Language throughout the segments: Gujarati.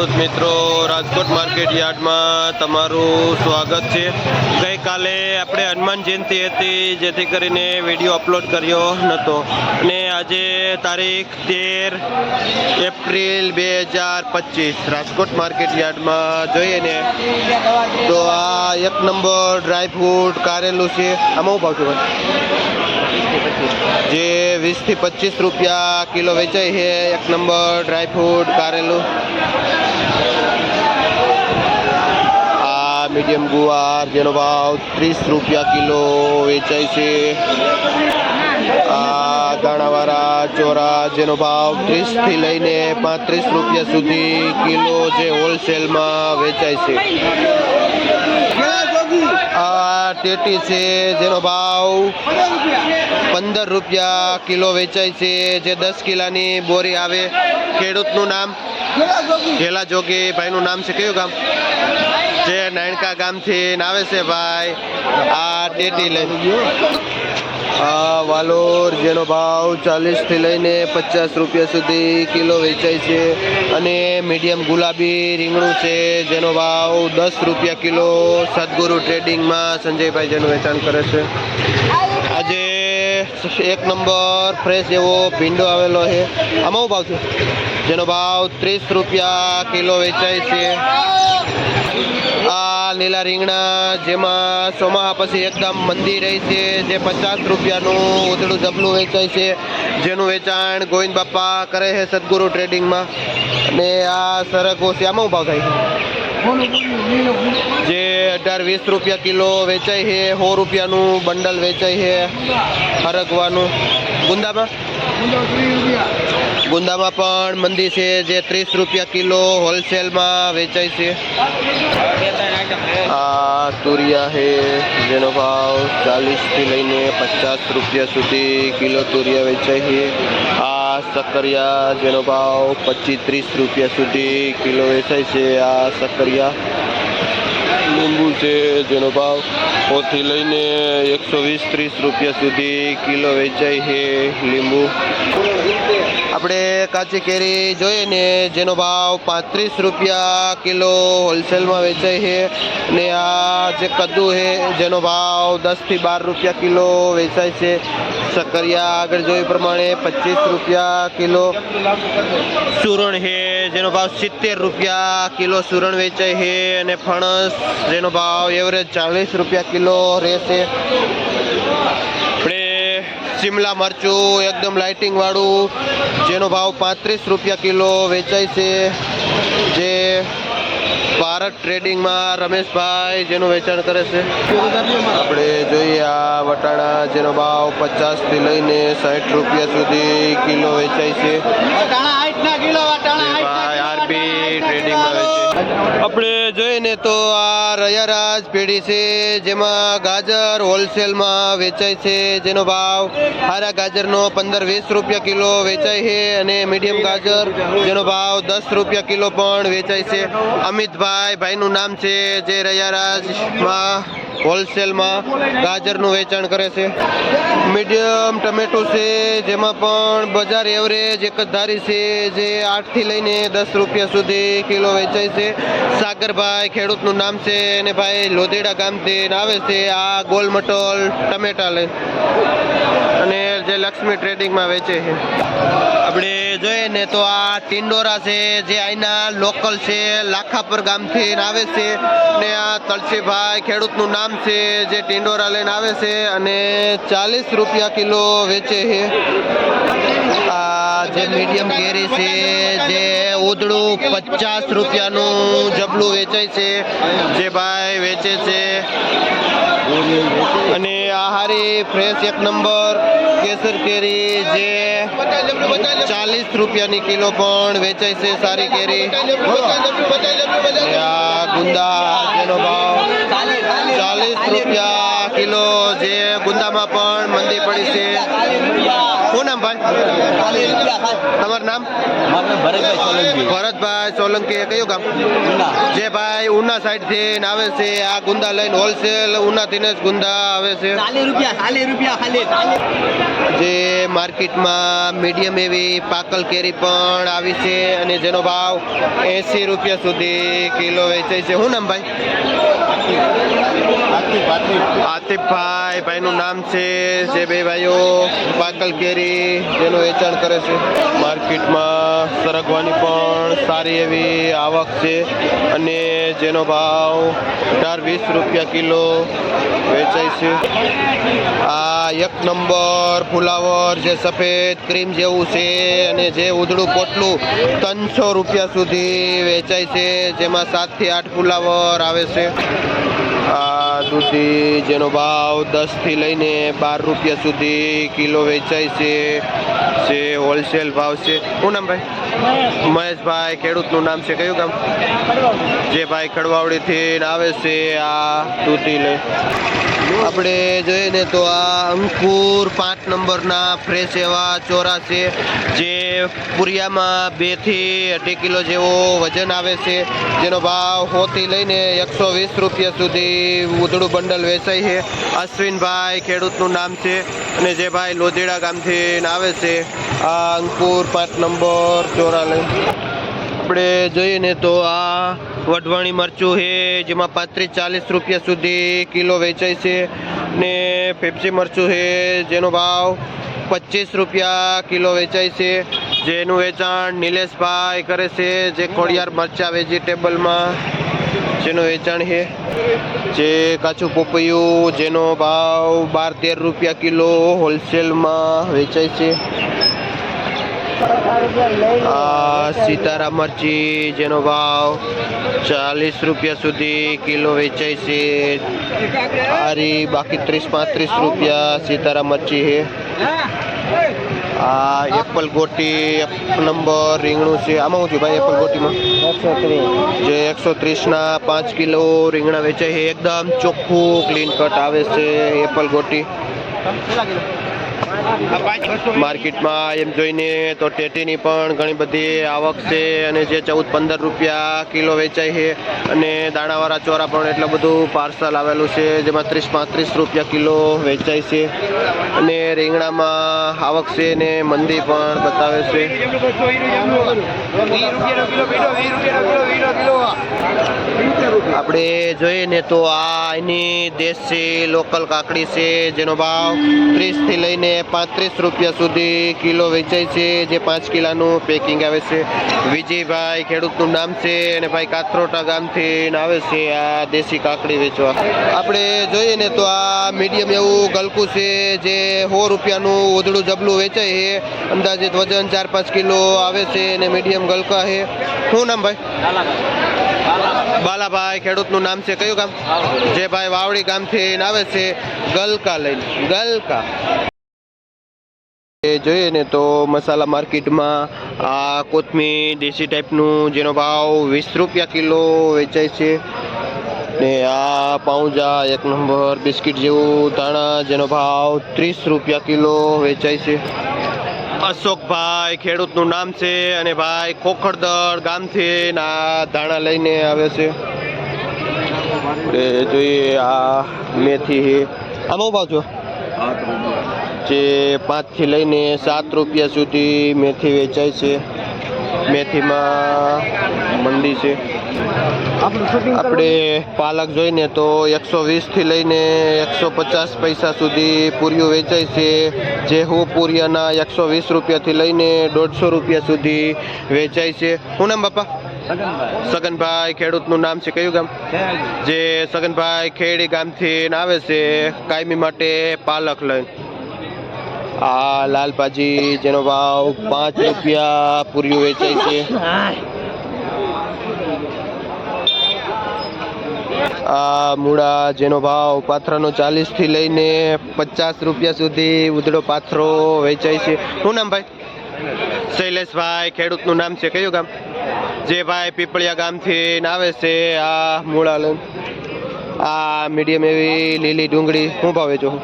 ખેડૂત મિત્રો, રાજકોટ માર્કેટ યાર્ડમાં તમારું સ્વાગત છે. ગઈકાલે આપણે હનુમાન જયંતિ હતી, જેથી કરીને વીડિયો અપલોડ કર્યો નહોતો અને આજે તારીખ તેર એપ્રિલ બે હજાર પચીસ, રાજકોટ માર્કેટ યાર્ડમાં જોઈએ ને તો આ એક નંબર ડ્રાય ફ્રૂટ, કારેલું છે. આમાં હું ભાવ છે જે વીસથી પચીસ રૂપિયા કિલો વેચાય છે. એક નંબર ડ્રાય ફ્રૂટ કારેલું આ મીડિયમ ગુવાર, જેનો ભાવ ત્રીસ રૂપિયા કિલો વેચાય છે. આ દાણાવાળા ચોરા, જેનો ભાવ ત્રીસથી લઈને પાંત્રીસ રૂપિયા સુધી કિલો જે હોલસેલમાં વેચાય છે. આ ટેટી છે, જેનો ભાવ પંદર રૂપિયા કિલો વેચાય છે, જે દસ કિલાની બોરી આવે. ખેડૂતનું નામ ઘેલા જોગી, ભાઈનું નામ છે કયું ગામ? જે નાયણકા ગામથી આવે છે ભાઈ. આ ટેટી લઈ આ વાલોર, જેનો ભાવ ચાલીસથી લઈને પચાસ રૂપિયા સુધી કિલો વેચાય છે અને મીડિયમ ગુલાબી રીંગણું છે, જેનો ભાવ દસ રૂપિયા કિલો સદગુરુ ટ્રેડિંગમાં સંજયભાઈ જેનું વેચાણ કરે છે. આજે એક નંબર ફ્રેશ એવો ભીંડો આવેલો છે. આમાં ભાવ છે? જેનો ભાવ ત્રીસ રૂપિયા કિલો વેચાય છે. લીલા રીંગણા, જેમાં ચોમાહા પછી એકદમ મંદી રહી છે, જે પચાસ રૂપિયાનું ઉતળું જબલું વેચાય છે, જેનું વેચાણ ગોવિંદ બાપા કરે છે સદગુરુ ટ્રેડિંગમાં અને આ સરગો આમાં ભાવ થાય છે. જે અઢાર વીસ રૂપિયા કિલો વેચાય છે, સો રૂપિયાનું બંડલ વેચાય છે, હરગવાનું. ગુંદામાં? ગુંદામાં પણ મંદી છે જે ત્રીસ રૂપિયા કિલો હોલસેલમાં વેચાય છે. આ તુરિયા છે, જેનો ભાવ ચાલીસથી લઈને પચાસ રૂપિયા સુધી કિલો તુરિયા વેચાય છે. આ સક્કરિયા જેનો ભાવ પચીસ ત્રીસ રૂપિયા સુધી કિલો વેચાય છે. આ સક્કરિયા લીંબુ છે, જેનો ભાવ સોથી લઈને એકસો વીસ ત્રીસ રૂપિયા સુધી કિલો વેચાય છે લીંબુ. આપણે કાચી કેરી જોઈએ ને જેનો ભાવ પાંત્રીસ રૂપિયા કિલો હોલસેલમાં વેચાય છે ને આ જે કદ્દુ છે જેનો ભાવ દસથી બાર રૂપિયા કિલો વેચાય છે. સકરિયા આગળ જોઈ પ્રમાણે પચીસ રૂપિયા કિલો. સુરણ છે જેનો ભાવ સિત્તેર રૂપિયા કિલો સુરણ વેચાય છે અને ફણસ જેનો ભાવ એવરેજ ચાલીસ રૂપિયા કિલો રહેશે. શિમલા મરચું, એકદમ લાઇટિંગવાળું જેનો ભાવ પાંત્રીસ રૂપિયા કિલો વેચાય છે. જે ભારત ટ્રેડિંગમાં રમેશભાઈ જેનું વેચાણ કરે છે. આપણે જોઈએ આ વટાણા જેનો ભાવ પચાસથી લઈને સાઠ રૂપિયા સુધી કિલો વેચાય છે. આપણે જોઈએ તો આ રયારાજ પેઢી છે, જેમાં ગાજર હોલસેલમાં વેચાય છે, જેનો ભાવ હારા ગાજરનો પંદર વીસ રૂપિયા કિલો વેચાય છે અને મીડિયમ ગાજર જેનો ભાવ દસ રૂપિયા કિલો પણ વેચાય છે. અમિતભાઈ ભાઈનું નામ છે, જે રયારાજમાં હોલસેલમાં ગાજરનું વેચાણ કરે છે. મીડિયમ ટમેટો છે, જેમાં પણ બજાર એવરેજ એક ધારી છે, જે આઠથી લઈને દસ રૂપિયા સુધી કિલો વેચાય છે. સાગરભાઈ ખેડૂતનું નામ છે અને ભાઈ લોધેડા ગામથી આવે છે આ ગોલમટોલ ટમેટા લઈ લક્ષ્મી ટ્રેડિંગમાં વેચે છે. આપણે જોઈએ ને તો આ ટિંડોરા છે, જે અહીંના લોકલ છે, લાખાપર ગામથી આવે છે. ને આ તલસીભાઈ ખેડૂતનું નામ છે, જે ટિંડોરા લઈને આવે છે અને ચાલીસ રૂપિયા કિલો વેચે છે. આ જે મીડિયમ કેરી છે, જે ઉદળું પચાસ રૂપિયાનું જબલું વેચાય છે, જે ભાઈ વેચે છે. અને આહારી ફ્રેશ એક નંબર કેસર કેરી જે ચાલીસ રૂપિયાની કિલો પણ વેચાય છે સારી કેરી. ગુંદા જેનો ભાવ ચાલીસ રૂપિયા કિલો જે ગુંદામાં પણ મંદી પડી છે. શું નામ ભાઈ? તમારું નામ? ભરતભાઈ સોલંકી. કયું ગામ? જે ભાઈ ઉના સાઈડથી આવે છે, આ ગુંદા લઈને હોલસેલ ઉના થી જ ગુંદા આવે છે. જે માર્કેટમાં મીડિયમ એવી પાકલ કેરી પણ આવી છે અને જેનો ભાવ એંસી રૂપિયા સુધી કિલો વેચાય છે. શું નામ ભાઈ? આતિફભાઈ ભાઈનું નામ છે, જે બે ભાઈઓ પાકલ કેરી જેનું વેચાણ કરે છે. માર્કેટમાં સરગવાની પણ સારી એવી આવક છે અને જેનો ભાવ અઢાર વીસ રૂપિયા કિલો વેચાય છે. આ એક નંબર ફુલાવર જે સફેદ ક્રીમ જેવું છે અને જે ઉધડું પોટલું ત્રણસો રૂપિયા સુધી વેચાય છે, જેમાં સાતથી આઠ ફુલાવર આવે છે. આ દૂધી જેનો ભાવ દસથી લઈને બાર રૂપિયા સુધી કિલો વેચાય છે, જે હોલસેલ ભાવ છે. શું નામ ભાઈ? મહેશભાઈ ખેડૂતનું નામ છે, કયું ગામ? જે ભાઈ ખડવાવડીથી આવે છે આ દૂધી લઈ. આપણે જોઈએ ને તો આ અંકુર પાંચ નંબરના ફ્રેશ એવા ચોરા છે, જે પુરિયામાં બેથી અઢી કિલો જેવો વજન આવે છે. જેનો ભાવ હોથી લઈને એકસો વીસ રૂપિયા સુધી ઉધડું બંડલ વેચાય છે. અશ્વિનભાઈ ખેડૂતનું નામ છે અને જે ભાઈ લોધેડા ગામથી આવે છે, આ અંકુર પાંચ નંબર ચોરાલય આપણે જોઈએ તો આ વઢવાણી મરચું છે, જેમાં પાંત્રીસ ચાલીસ રૂપિયા સુધી કિલો વેચાય છે ને પેપ્સી મરચું છે, જેનો ભાવ પચીસ રૂપિયા કિલો વેચાય છે. જેનું વેચાણ નિલેશભાઈ કરે છે, જે ખોડિયાર મરચા વેજીટેબલમાં. જેનું વેચાણ છે, જે કાચું પોપૈયું, જેનો ભાવ બાર તેર રૂપિયા કિલો હોલસેલમાં વેચાય છે. આ સીતારા મરચી, જેનો ભાવ ચાલીસ રૂપિયા સુધી કિલો વેચાય છે. આરી બાકી ત્રીસ પાંત્રીસ રૂપિયા સીતારા મરચી છે. આ એપલ ગોટી નંબર રીંગણું છે. આમાં શું છે ભાઈ એપલ ગોટીમાં? જે એકસો ત્રીસના પાંચ કિલો રીંગણા વેચાય છે. એકદમ ચોખ્ખું ક્લીન કટ આવે છે એપલ ગોટી. માર્કેટમાં એમ જોઈને તો ટેટીની પણ ઘણી બધી આવક છે અને જે ચૌદ પંદર રૂપિયા કિલો વેચાય છે અને દાણાવાળા ચોરા પણ એટલું બધું પાર્સલ આવેલું છે જેમાં ત્રીસ પાંત્રીસ રૂપિયા કિલો વેચાય છે અને રીંગણામાં આવક છે ને મંદી પણ બતાવે છે આપણે જોઈએ ને તો આ એની દેશી લોકલ કાકડી છે, જેનો ભાવ ત્રીસથી લઈને પાંત્રીસ રૂપિયા સુધી કિલો વેચાય છે, જે પાંચ કિલાનું પેકિંગ આવે છે. વિજયભાઈ ખેડૂતનું નામ છે અને ભાઈ કાથરોટા ગામથી આવે છે આ દેશી કાકડી વેચવા. આપણે જોઈએ ને તો આ મીડિયમ એવું ગલકું છે, જે સો રૂપિયાનું ઉધડું જબલું વેચાય છે. અંદાજિત વજન ચાર પાંચ કિલો આવે છે અને મીડિયમ ગલકા છે. શું નામ ભાઈ? બાલાભાઈ ખેડૂતનું નામ છે, કયું ગામ? જે ભાઈ વાવડી ગામથી આવે છે, ગલકા લઈને. ગલકા. જોઈએ ને તો મસાલા માર્કેટમાં આ કોથમીર, દેશી ટાઈપનું જેનો ભાવ વીસ રૂપિયા કિલો વેચાય છે. ને આ પાઉંજા એક નંબર, બિસ્કિટ જેવું ધાણા જેનો ભાવ ત્રીસ રૂપિયા કિલો વેચાય છે. અશોકભાઈ ખેડૂતનું નામ છે અને ભાઈ ખોખરદળ ગામથી ના ધાણા લઈને આવે છે. એ જોઈએ આ મેથી આમાં ભાવ છો? જે પાંચથી લઈને સાત રૂપિયા સુધી મેથી વેચાય છે. મેથીમાં મંડી છે. આપણે પાલક જોઈને તો એકસો વીસથી લઈને એકસો પચાસ પૈસા સુધી પૂરીઓ વેચાય છે. જે હું પૂરિયાના એકસો વીસ રૂપિયાથી લઈને દોઢસો રૂપિયા સુધી વેચાય છે. શું નામ બાપા? સગનભાઈ. ખેડૂતનું નામ છે. કયું ગામ? જે સગનભાઈ ખેડી ગામથી આવે છે કાયમી માટે પાલક લઈને. આ લાલ ભાજી જેનો ભાવ પાંચ રૂપિયા પૂર્યું વેચાય છે. આ મૂળા જેનો ભાવ પાથરાનો ચાલીસથી લઈને પચાસ રૂપિયા સુધી ઉધડો પાથરો વેચાય છે. શું નામ ભાઈ? શૈલેષભાઈ ખેડૂતનું નામ છે. કયું ગામ? જે ભાઈ પીપળિયા ગામથી આવે છે આ મૂળા લઈને આ મીડિયમ એવી લીલી ડુંગળી. શું ભાવે છો?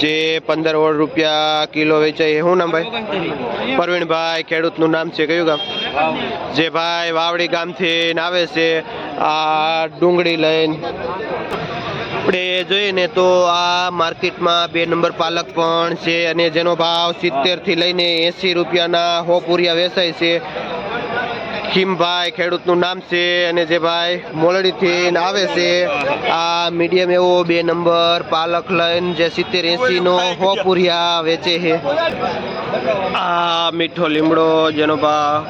જે પંદર ઓળ રૂપિયા કિલો વેચાય શું નામ ભાઈ? પરવીણભાઈ ખેડૂતનું નામ છે, કયું ગામ? જે ભાઈ વાવડી ગામથી આવે છે, આ ડુંગળી લઈને. આપણે જોઈએ ને તો આ માર્કેટમાં બે નંબર પાલક પણ છે અને જેનો ભાવ સિત્તેરથી લઈને એંસી રૂપિયાના હોપુરિયા વેચાય છે. ખીમભાઈ ખેડૂતનું નામ છે અને જે ભાઈ મોલડીથી આવે છે, આ મીડિયમ એવો બે નંબર, પાલક લઈને જે સિત્તેર એંસીનો હોપુરિયા પૂરિયા વેચે છે. આ મીઠો લીમડો જેનો ભાવ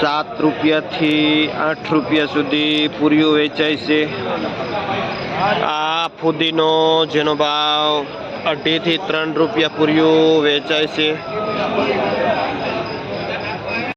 સાત રૂપિયાથી આઠ રૂપિયા સુધી પૂરીઓ વેચાય છે. આ ફુદીનો જેનો ભાવ અઢીથી ત્રણ રૂપિયા પૂરીઓ વેચાય છે.